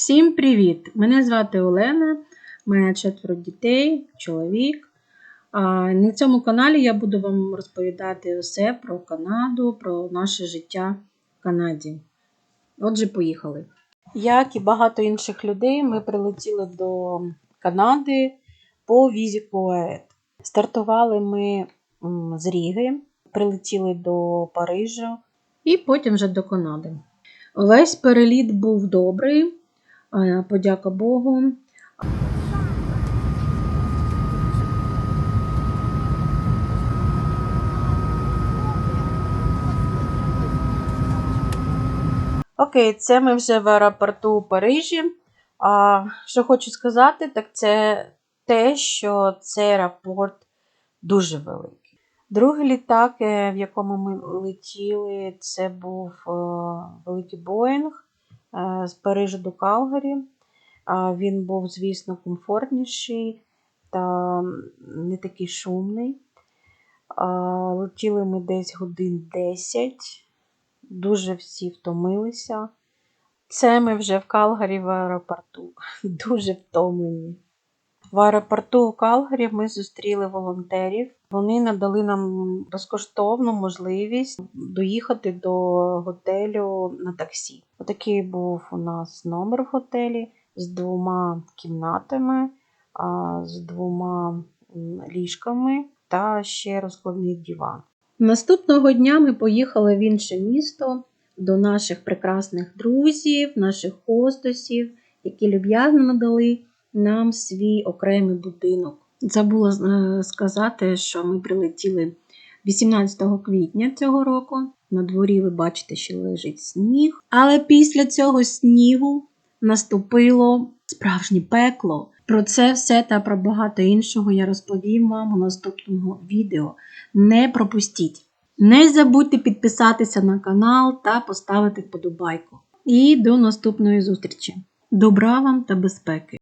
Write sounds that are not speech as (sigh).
Всім привіт! Мене звати Олена, мене четверо дітей, чоловік. На цьому каналі я буду вам розповідати усе про Канаду, про наше життя в Канаді. Отже, поїхали. Як і багато інших людей, ми прилетіли до Канади по візі КОЕД. Стартували ми з Ріги, прилетіли до Парижа і потім вже до Канади. Весь переліт був добрий, подяка Богу. Окей, це ми вже в аеропорту у Парижі. А, що хочу сказати, так це те, що цей аеропорт дуже великий. Другий літак, е, в якому ми летіли, це був е, великий Боїнг з Парижа до Калгарі. Він був, звісно, комфортніший та не такий шумний. Летіли ми десь годин 10, дуже всі втомилися. Це ми вже в Калгарі в аеропорту. (laughs) Дуже втомлені. В аеропорту у Калгарі ми зустріли волонтерів. Вони надали нам безкоштовну можливість доїхати до готелю на таксі. Отакий був у нас номер в готелі з двома кімнатами, з двома ліжками та ще розкладний диван. Наступного дня ми поїхали в інше місто до наших прекрасних друзів, наших хостесів, які люб'язно надали нам свій окремий будинок. Забула е, сказати, що ми прилетіли 18 квітня цього року. На дворі ви бачите, що лежить сніг. Але після цього снігу наступило справжнє пекло. Про це все та про багато іншого я розповім вам у наступному відео. Не пропустіть! Не забудьте підписатися на канал та поставити вподобайку. І до наступної зустрічі. Добра вам та безпеки!